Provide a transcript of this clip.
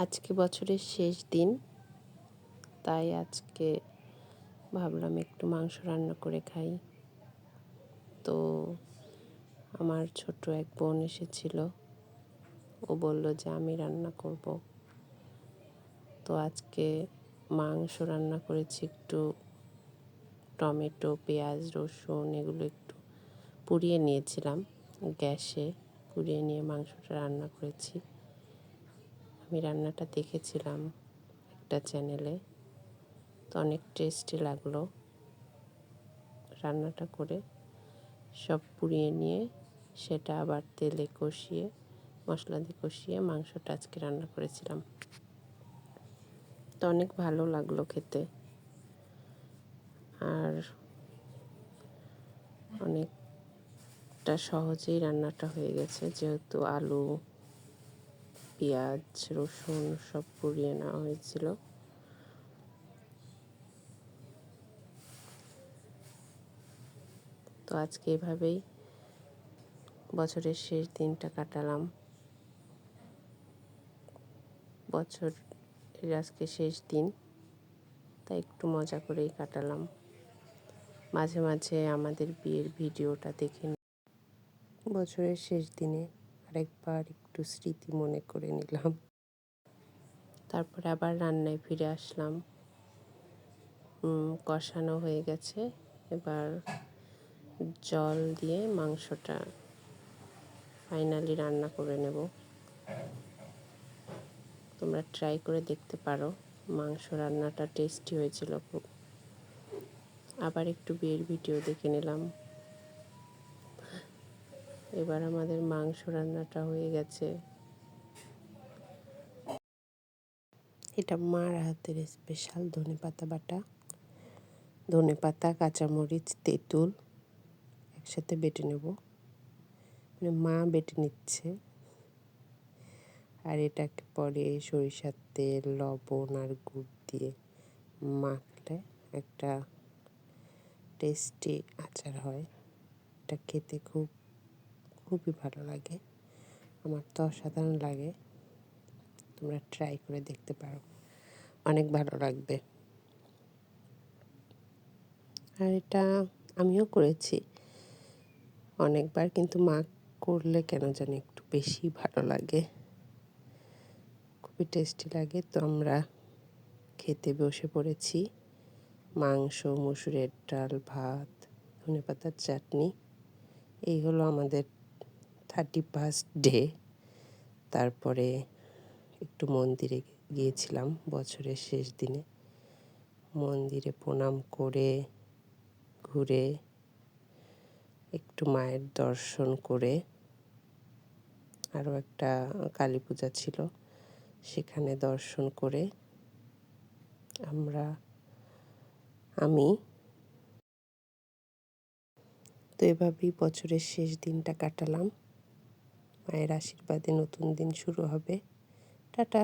আজকে বছরের শেষ দিন। তাই আজকে ভাবলাম একটু মাংস রান্না করে খাই। তো আমার ছোট এক বোন এসেছিল। ও বলল যে, আমি রান্না করব। তো আজকে মাংস রান্না করেছি একটু টমেটো, পেঁয়াজ, রসুন, এগুলো একটু পুড়িয়ে নিয়েছিলাম গ্যাসে। পুড়িয়ে নিয়ে মাংসটা রান্না করেছি। আমি রান্নাটা দেখেছিলাম একটা চ্যানেলে। তো অনেক টেস্টি লাগল রান্নাটা করে। সব পুড়িয়ে নিয়ে সেটা আবার তেলে কষিয়ে, মশলা দিয়ে কষিয়ে মাংসটা আজকে রান্না করেছিলাম। তো অনেক ভালো লাগল খেতে। আর অনেকটা সহজেই রান্নাটা হয়ে গেছে, যেহেতু আলু পেঁয়াজ, রসুন সব পুড়িয়ে নেওয়া হয়েছিল। তো আজকে এভাবেই বছরের শেষ দিনটা কাটালাম। বছর আজকে শেষ দিন, তাই একটু মজা করেই কাটালাম। মাঝে মাঝে আমাদের বিয়ের ভিডিওটা দেখে বছরের শেষ দিনে আরেকবার একটু স্মৃতি মনে করে নিলাম। তারপরে আবার রান্নায় ফিরে আসলাম। কষানো হয়ে গেছে। এবার জল দিয়ে মাংসটা ফাইনালি রান্না করে নেব। তোমরা ট্রাই করে দেখতে পারো। মাংস রান্নাটা টেস্টি হয়েছিল খুব। আবার একটু বিয়ের ভিডিও দেখে নিলাম। এবার আমাদের মাংস রান্নাটা হয়ে গেছে। এটা মার হাতের স্পেশাল ধনে পাতা বাটা। ধনে পাতা, কাঁচামরিচ, তেঁতুল একসাথে বেটে নেব। মানে মা বেটে নিচ্ছে। আর এটাকে পরে সরিষার তেল, লবণ আর গুড় দিয়ে মাখলে একটা টেস্টি আচার হয়। এটা খেতে খুব খুবই ভালো লাগে। আমার তো অসাধারণ লাগে। তোমরা ট্রাই করে দেখতে পারো। অনেক ভালো লাগবে। আর এটা আমিও করেছি। অনেকবার কিন্তু মা করলে কেন জানি একটু বেশি ভালো লাগে। খুবই টেস্টি লাগে। তো আমরা খেতে বসে পড়েছি। মাংস, মুসুরের ডাল, ভাত ধনে পাতার চাটনি। এই হলো আমাদের থার্টি ফার্স্ট ডে তারপরে একটু মন্দিরে গিয়েছিলাম বছরের শেষ দিনে। মন্দিরে প্রণাম করে, ঘুরে, একটু মায়ের দর্শন করে, আরও একটা কালী পূজা ছিল, সেখানে দর্শন করে আমরা, আমি তো এভাবেই বছরের শেষ দিনটা কাটালাম। মায়ের আশীর্বাদে নতুন দিন শুরু হবে। টাটা।